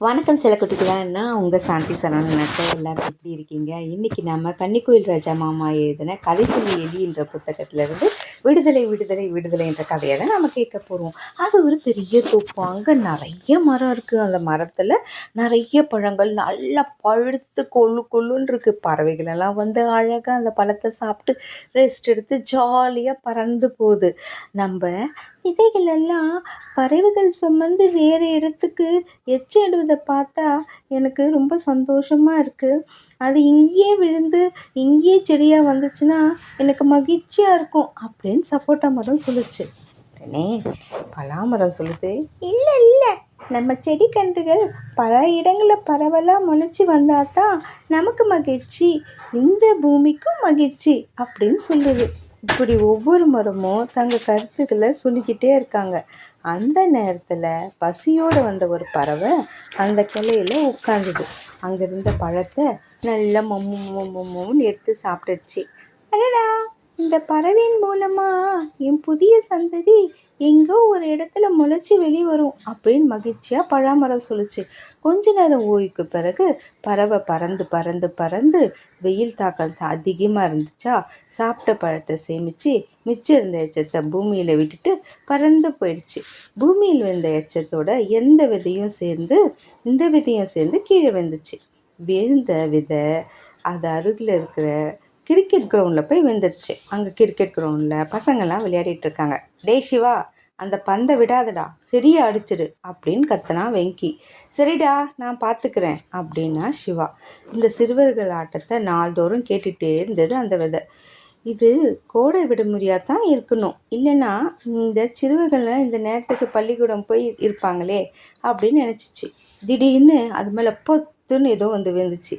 வணக்கம் செல்லக்குட்டிகளா நான் உங்கள் சாந்தி சரவணன் நட்டை எல்லாரும் எப்படி இருக்கீங்க? இன்றைக்கி நம்ம கன்னிக்கோயில் ராஜா மாமா எழுதின கதை சொல்லி எலின்ற புத்தகத்திலேருந்து விடுதலை விடுதலை விடுதலை என்ற கதையை தான் நம்ம கேட்க போகிறோம் அது ஒரு பெரிய தோப்பு. அங்கே நிறைய மரம் இருக்குது அந்த மரத்தில் நிறைய பழங்கள் நல்லா பழுத்து கொள்ளு கொள்ளுன்னு இருக்குது பறவைகளெல்லாம் வந்து அழகாக அந்த பழத்தை சாப்பிட்டு ரெஸ்ட் எடுத்து ஜாலியாக பறந்து போகுது. நம்ம இதைகளெல்லாம் பறவைகள் சுமந்து வேறு இடத்துக்கு எச்சிடுவதை பார்த்தா எனக்கு ரொம்ப சந்தோஷமாக இருக்குது அது இங்கேயே விழுந்து இங்கேயே செடியாக வந்துச்சுன்னா எனக்கு மகிழ்ச்சியாக இருக்கும் அப்படின்னு சப்போட்டா மரம் சொல்லுச்சு. உடனே பலாமரம் சொல்லுது. இல்லை இல்லை. நம்ம செடி கன்றுகள் பல இடங்களில் பரவலாக முளைச்சி வந்தால் தான் நமக்கு மகிழ்ச்சி. இந்த பூமிக்கும் மகிழ்ச்சி அப்படின்னு சொல்லுது. இப்படி ஒவ்வொரு மரமும் தங்கள் கருத்துக்களை சொல்லிக்கிட்டே இருக்காங்க. அந்த நேரத்தில் பசியோடு வந்த ஒரு பறவை அந்த கிளையில் உட்காந்துது அங்கே இருந்த பழத்தை நல்லா மொம்மு மொம்முன்னு எடுத்து சாப்பிட்டுருச்சு அடடா! இந்த பறவையின் மூலமாக என் புதிய சந்ததி எங்கோ ஒரு இடத்துல முளைச்சி வெளியே வரும் அப்படின்னு மகிழ்ச்சியாக பழாமரம் சொல்லுச்சு. கொஞ்ச நேரம் ஓய்வுக்கு பிறகு பறவை பறந்து பறந்து பறந்து வெயில் தாக்கம் அதிகமாக இருந்துச்சா? சாப்பிட்ட பழத்தை சேமித்து மிச்சம் இருந்த எச்சத்தை பூமியில் விட்டுட்டு பறந்து போயிடுச்சு. பூமியில் விழுந்த எச்சத்தோட எந்த விதையும் சேர்ந்து இந்த விதையும் சேர்ந்து கீழே விழுந்துச்சு. விழுந்த விதை அது அருகில் இருக்கிற கிரிக்கெட் கிரவுண்டில் போய் விழுந்துருச்சு. அங்கே கிரிக்கெட் கிரவுண்டில் பசங்கள்லாம் விளையாடிட்டு இருக்காங்க. டே சிவா அந்த பந்தை விடாதடா. சரியா அடிச்சிடு அப்படின்னு கத்தனா வெங்கி. சரிடா நான் பார்த்துக்கிறேன் அப்படின்னா சிவா. இந்த சிறுவர்கள் ஆட்டத்தை நாள்தோறும் கேட்டுகிட்டே இருந்தது அந்த விதை. இது கோடை விடுமுறையாக தான் இருக்கணும். இல்லைன்னா இந்த சிறுவர்களை இந்த நேரத்துக்கு பள்ளிக்கூடம் போய் இருப்பாங்களே அப்படின்னு நினச்சிச்சு. திடீர்னு அது மேலே பொத்துன்னு ஏதோ வந்து விழுந்துச்சு.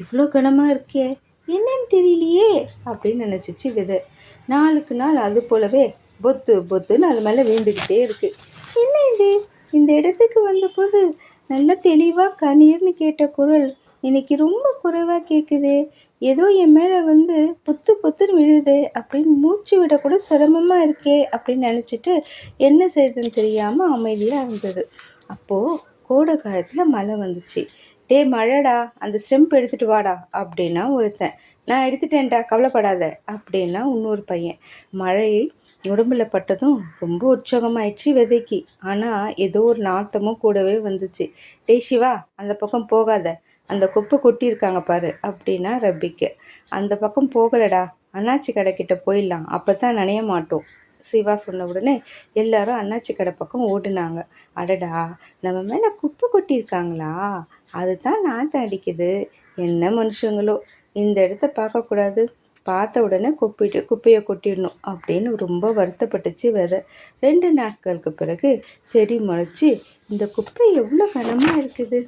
இவ்வளோ கனமாக இருக்கே. என்னன்னு தெரியலையே அப்படின்னு நினச்சிச்சு விதை. நாளுக்கு நாள் அது போலவே பொத்து பொத்துன்னு அது மேலே விழுந்துக்கிட்டே இருக்குது என்ன இது? இந்த இடத்துக்கு வந்தபோது நல்ல தெளிவாக கணீர்னு கேட்ட குரல் இன்னைக்கு ரொம்ப குறைவாக கேட்குது ஏதோ என் மேலே வந்து புத்து புத்துன்னு விழுது அப்படின்னு மூச்சு விட கூட சிரமமாக இருக்கே அப்படின்னு நினச்சிட்டு என்ன செய்யறதுன்னு தெரியாமல் அமைதியாக இருந்தது. அப்போது கோடை காலத்தில் மழை வந்துச்சு. டே மழைடா அந்த ஸ்டெம்ப் எடுத்துகிட்டு வாடா அப்படின்னா ஒருத்தன். நான் எடுத்துட்டேன்டா கவலைப்படாத அப்படின்னா இன்னொரு பையன். மழை உடம்புல பட்டதும் ரொம்ப உற்சாகமாயிடுச்சு விதைக்கு. ஆனால் ஏதோ ஒரு நாத்தமும் கூடவே வந்துச்சு. டே சிவா அந்த பக்கம் போகாத. அந்த குப்பை கொட்டியிருக்காங்க பாரு அப்படின்னா ரப்பிக்கு. அந்த பக்கம் போகலடா. அண்ணாச்சி கடைக்கிட்ட போயிடலாம். அப்போ தான் நனைய மாட்டோம் சிவா சொன்ன உடனே எல்லாரும் அண்ணாச்சி கடை பக்கம் ஓடுனாங்க. அடடா நம்ம மேலே குப்பை கொட்டியிருக்காங்களா? அதுதான் நான் அடிக்குது என்ன மனுஷங்களோ இந்த இடத்த பார்க்கக்கூடாது. பார்த்த உடனே குப்பிட்டு குப்பையை கொட்டிடணும் அப்படின்னு ரொம்ப வருத்தப்பட்டுச்சு விதை. ரெண்டு நாட்களுக்கு பிறகு செடி முளைச்சி இந்த குப்பை எவ்வளோ கனமாக இருக்குது?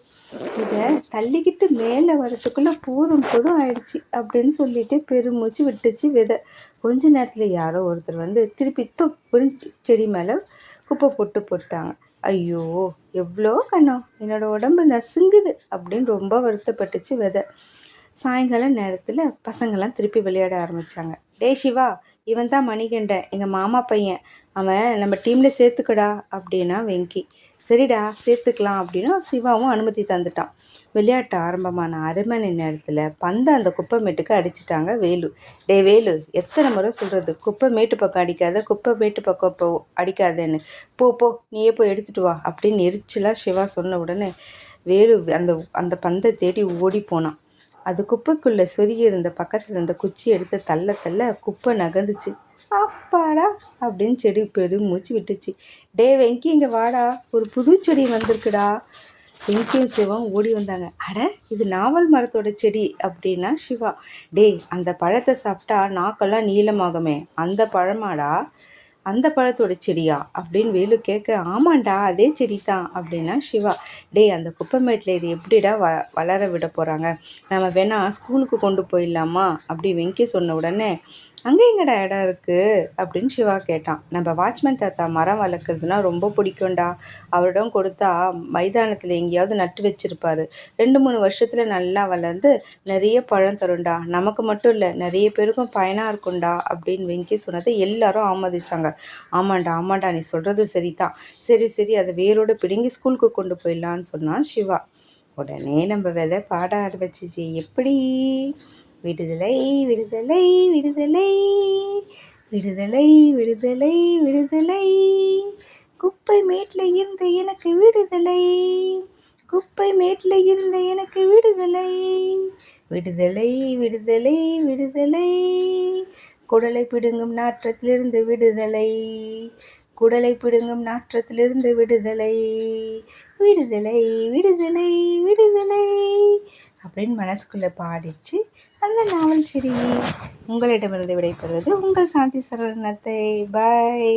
இதை தள்ளிக்கிட்டு மேலே வரத்துக்குள்ளே போதும் போதும் ஆயிடுச்சு அப்படின்னு சொல்லிட்டு பெருமூச்சு விட்டுச்சு விதை. கொஞ்ச நேரத்தில் யாரோ ஒருத்தர் வந்து திருப்பி தொப்புன்னு செடி மேலே குப்பை போட்டு போட்டாங்க. ஐயோ எவ்வளோ கண்ணம். என்னோட உடம்பு நசுங்குது அப்படின்னு ரொம்ப வருத்தப்பட்டுச்சு விதை. சாயங்காலம் நேரத்தில் பசங்கள்லாம் திருப்பி விளையாட ஆரம்பித்தாங்க டே சிவா இவன் தான் மணிகண்டன் எங்கள் மாமா பையன். அவன் நம்ம டீமில் சேர்த்துக்கடா அப்படின்னா வெங்கி. சரிடா சேர்த்துக்கலாம் அப்படின்னா சிவாவும் அனுமதி தந்துட்டான். விளையாட்டு ஆரம்பமான அரை மணி நேரத்தில் பந்தை அந்த குப்பை மேட்டுக்கு அடிச்சிட்டாங்க வேலு. டே வேலு எத்தனை முறை சொல்கிறது குப்பை மேட்டு பக்கம் அடிக்காத குப்பை மேட்டு பக்கம் போ அடிக்காதேன்னு. போ போ நீயே போய் எடுத்துகிட்டு வா அப்படின்னு எரிச்சலாக சிவா சொன்ன உடனே வேலு அந்த அந்த பந்தை தேடி ஓடி போனான். அது குப்பைக்குள்ளே சொருகி இருந்த பக்கத்தில் இருந்த குச்சி எடுத்து தள்ள தள்ள குப்பை நகர்ந்துச்சு. அப்பாடா அப்படின்னு செடி பெரு மூச்சு விட்டுச்சு. டே வெங்கி இங்கே வாடா. ஒரு புது செடி வந்திருக்குடா. வெங்கியும் சிவம் ஓடி வந்தாங்க. அட இது நாவல் மரத்தோட செடி அப்படின்னா சிவா. டேய் அந்த பழத்தை சாப்பிட்டா நாக்கெல்லாம் நீளமாகுமே. அந்த பழமாடா? அந்த பழத்தோட செடியா? அப்படின்னு வேலு கேட்க ஆமாண்டா அதே செடி தான் அப்படின்னா சிவா. டேய் அந்த குப்பைமேட்டில் இது எப்படிடா வ வளர விட போகிறாங்க நம்ம வேணா ஸ்கூலுக்கு கொண்டு போயிடலாமா? அப்படி வெங்கி சொன்ன உடனே அங்கே எங்கடா இடம் இருக்குது அப்படின்னு சிவா கேட்டான். நம்ம வாட்ச்மேன் தாத்தா மரம் வளர்க்குறதுனா ரொம்ப பிடிக்கும்டா. அவரிடம் கொடுத்தா மைதானத்தில் எங்கேயாவது நட்டு வச்சுருப்பாரு. ரெண்டு மூணு வருஷத்தில் நல்லா வளர்ந்து நிறைய பழம் தரும்டா. நமக்கு மட்டும் இல்லை நிறைய பேருக்கும் பயனாக இருக்கும்டா அப்படின்னு வெங்கி சொன்னதை எல்லாரும் ஆமதிச்சாங்க. ஆமாண்டா ஆமாண்டா நீ சொல்கிறது சரிதான். சரி சரி அதை வேரோட பிடுங்கி ஸ்கூலுக்கு கொண்டு போயிடலான்னு சொன்னான் சிவா. உடனே நம்ம விதை பாட ஆரம்பிச்சிச்சு. எப்படி? விடுதலை விடுதலை விடுதலை. விடுதலை விடுதலை விடுதலை. குப்பை மேட்டில் இருந்த எனக்கு விடுதலை. குப்பை மேட்டில் இருந்த எனக்கு விடுதலை. விடுதலை விடுதலை விடுதலை. குடலை பிடுங்கும் நாற்றத்திலிருந்து விடுதலை. குடலை பிடுங்கும் நாற்றத்திலிருந்து விடுதலை. விடுதலை விடுதலை விடுதலை. அப்படின்னு மனசுக்குள்ளே பாடிச்சு அந்த நாவல் செடி உங்களிடமிருந்து விடைபெறுவது உங்கள் சாந்தி சரணத்தை. பாய்